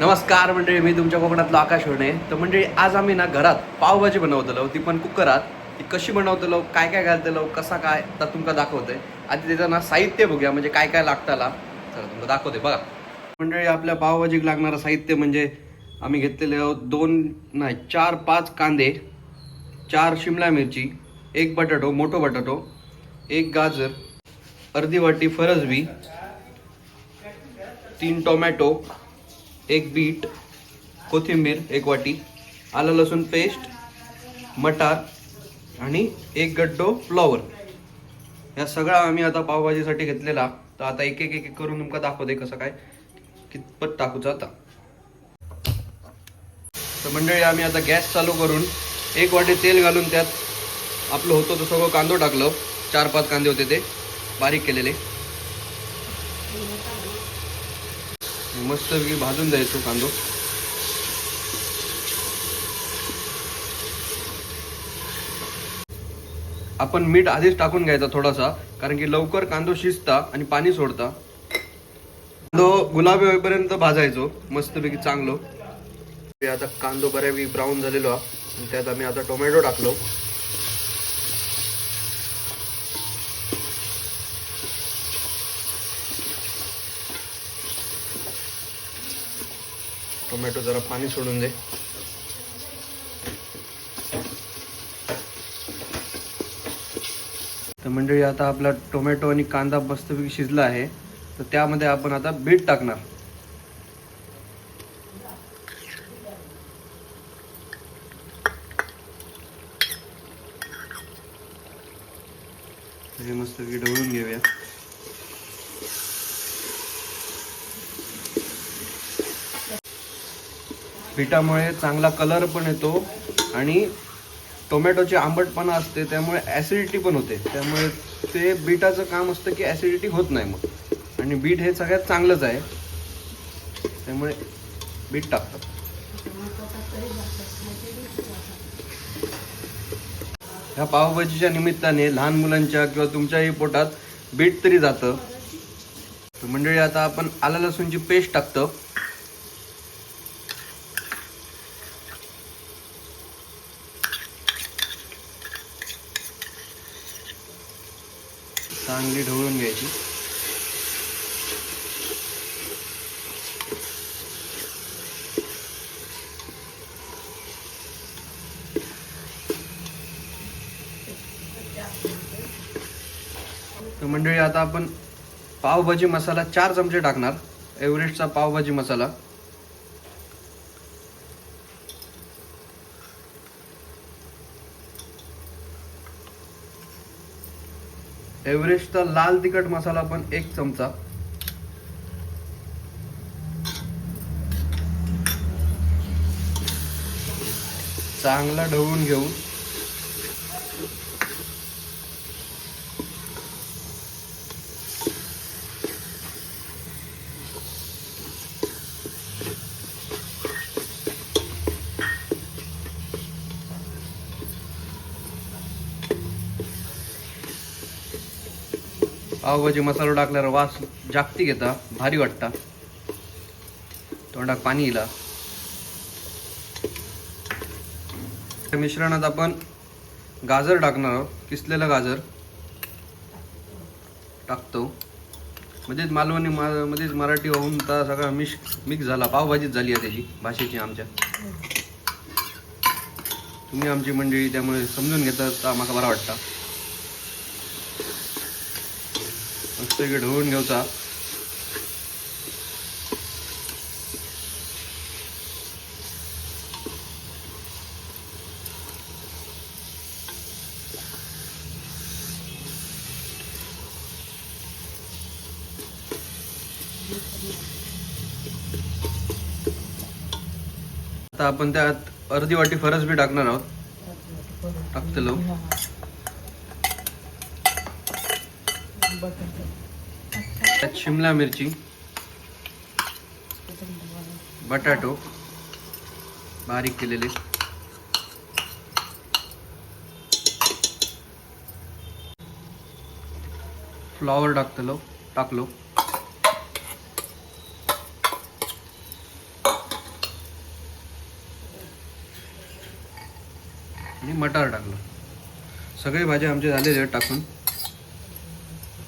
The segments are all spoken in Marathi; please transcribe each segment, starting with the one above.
नमस्कार मंडळी मी तुमच्या कोकणातलं आकाश होणे. तर मंडळी आज आम्ही ना घरात पावभाजी बनवतलो. ती पण कुकरात. ती कशी बनवतलो काय काय घालतलो कसा काय तर तुमका दाखवतोय. आधी त्याचं ना साहित्य बघूया म्हणजे काय काय लागताला. चला तुमका दाखवते बघा. मंडळी आपल्या पावभाजीक लागणारं साहित्य म्हणजे आम्ही घेतलेले आहोत दोन नाही चार पाच कांदे चार शिमला मिरची एक बटाटो मोठो बटाटो एक गाजर अर्धी वाटी फरसबी तीन टोमॅटो एक बीट कोथिंबीर एक वाटी आलं लसूण पेस्ट मटार आणि एक गड्डो फ्लॉवर. या सगळा आम्ही आता पावभाजीसाठी घेतलेला. तर आता एक एक एक करून तुमका दाखवते कसं काय. कितपत टाकूचं आता. तर मंडळी आम्ही आता गॅस चालू करून एक वाटी तेल घालून त्यात आपलं होतं तो सगळं कांदो टाकलं. चार पाच कांदे होते ते बारीक केलेले. मस्त भाजून द्यायचो कांदो. आपण मीठ आधीच टाकून घ्यायचा थोडासा कारण की लवकर कांदो शिजता आणि पाणी सोडता. कांदो गुलाबी होईपर्यंत भाजायचो मस्तपैकी चांगलो. ते आता कांदो बऱ्यापैकी ब्राऊन झालेलो हा. त्यात आम्ही आता टोमॅटो टाकलो. टोमॅटो जरा पाणी सोडून दे. तर मंडळी आता आपला टोमॅटो आणि कांदा मस्तपैकी शिजला आहे. तर त्यामध्ये आपण आता बीट टाकणार. हे मस्तपैकी ढवळून घेऊया. पिठामुळे चांगला कलर पण येतो आणि टोमॅटोची आंबटपणा असते त्यामुळे ॲसिडिटी पण होते. त्यामुळे ते बीटाचं काम असतं की ॲसिडिटी होत नाही मग. आणि बीट हे सगळ्यात चांगलंच आहे. त्यामुळे बीट टाकतात. ह्या पावभाजीच्या निमित्ताने लहान मुलांच्या किंवा तुमच्याही पोटात बीट तरी जातं. मंडळी आता आपण आला लसूणची पेस्ट टाकतं. चांगली ढवळून घ्यायची. तर मंडळी आता आपण पावभाजी मसाला चार चमचे टाकणार. एव्हरेस्टचा पावभाजी मसाला. एव्हरेस्टचा लाल तिखट मसाला पण एक चमचा. चांगला ढवून घेऊ पावभाजी मसाला टाकल्यावर वास जागतिक येता भारी वाटता. तोंडात पाणी येईल. त्या मिश्रणात आपण गाजर टाकणार आहोत. किसलेलं गाजर टाकतो. म्हणजेच मालवणी मा मध्येच मराठी होऊन तर सगळा मिक्स मिक्स झाला. पावभाजीच झाली आहे त्याची भाषेची आमच्या. तुम्ही आमची मंडळी त्यामुळे समजून घेतात तर आम्हाला बरा वाटतं. मस्त ढवळून घ्यायचा आता आपण त्यात अर्धी वाटी फरस बी टाकणार आहोत. टाकतो त्यात शिमला मिरची बटाटो बारीक केलेले. फ्लॉवर टाकतलो टाकलो. आणि मटार टाकलं. सगळे भाज्या आमचे झालेले टाकून.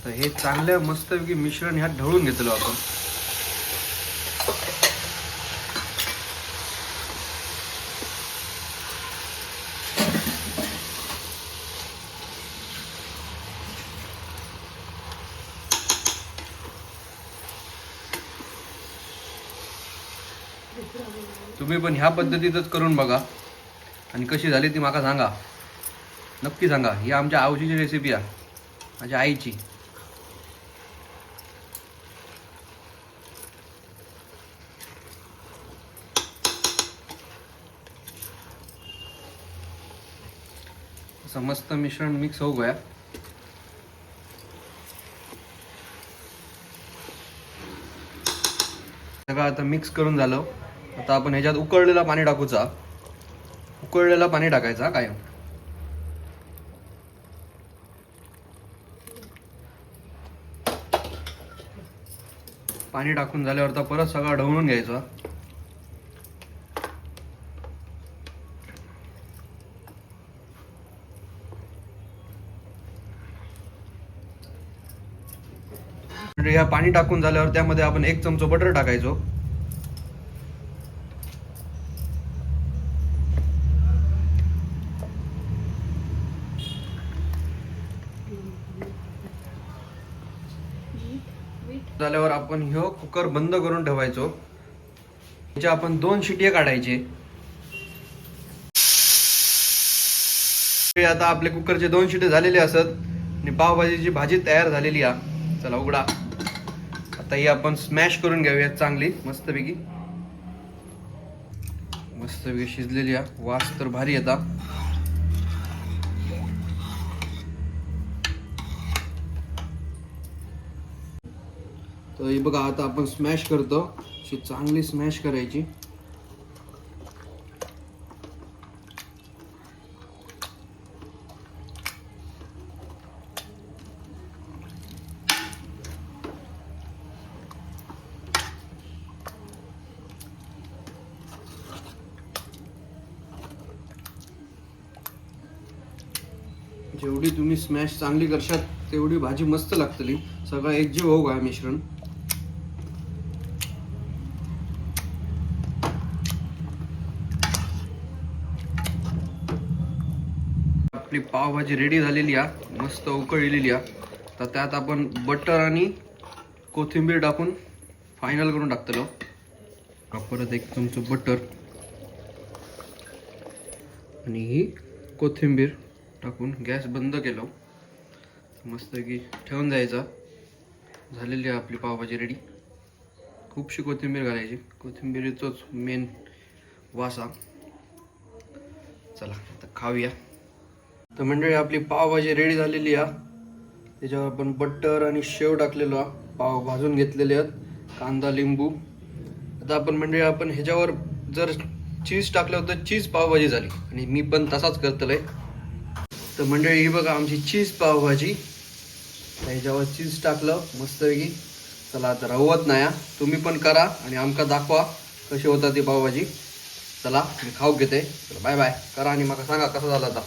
तर हे चांगल्या मस्तपैकी मिश्रण ह्यात ढवळून घेतलं आपण. तुम्ही पण ह्या पद्धतीतच करून बघा. आणि कशी झाली ती माका सांगा. नक्की सांगा. ही आमच्या आवशीची रेसिपी आहे. माझ्या आईची. समस्त मिश्रण मिक्स हो गया. सगळं आता मिक्स करून झालं. आता आपण ह्याच्यात उकळलेलं पाणी टाकूचा. उकळलेला पाणी टाकायचा कायम. पाणी टाकून झाल्यावर आता परत सगळं ढवळून घ्यायचं. म्हणजे ह्या पाणी टाकून झाल्यावर त्यामध्ये आपण एक चमचो बटर टाकायचो. झाल्यावर आपण ह्यो कुकर बंद करून ठेवायचो. त्याच्या आपण दोन शिट्या काढायचे. आता आपले कुकरचे दोन शिटे झालेले असत. आणि पावभाजीची भाजी तयार झालेली आहे. चला उघडा. आता ही आपण स्मॅश करून घेऊया चांगली मस्तपैकी. मस्तपैकी शिजलेली आहे. वास तर भारी येता तर ही बघा आता आपण स्मॅश करतो. अशी चांगली स्मॅश करायची. जेवढी तुम्ही स्मॅश चांगली करशात तेवढी भाजी मस्त लागतली. सगळं एकजीव होऊ काय मिश्रण? आपली पावभाजी रेडी झालेली आहे मस्त उकळलेली आहे तर त्यात आपण बटर आणि कोथिंबीर टाकून फायनल करून टाकतलो. परत एक चमचं बटर आणि ही कोथिंबीर. टाकून गॅस बंद केलो. मस्त की ठेवून जायचा झालेली आहे आपली पावभाजी रेडी खूपशी कोथिंबीर घालायची. कोथिंबीरीचोच मेन वासा. चला आता खाऊया. तर मंडळी आपली पावभाजी रेडी झालेली आहे. त्याच्यावर आपण बटर आणि शेव टाकलेलो आहे. पाव भाजून घेतलेले आहेत. कांदा लिंबू. आता आपण मंडळी आपण ह्याच्यावर जर चीज टाकलं होतं चीज पावभाजी झाली. आणि मी पण तसाच करतलोय. तर मंडळी ही बघा आमची चीज पावभाजी. ह्याच्यावर चीज टाकलं मस्तपैकी चला आता रवत नाही तुम्ही पण करा आणि आमका दाखवा कशी होता ती पावभाजी. चला मी खाऊ घेते. चला बाय बाय. करा आणि मला सांगा कसं झालं आता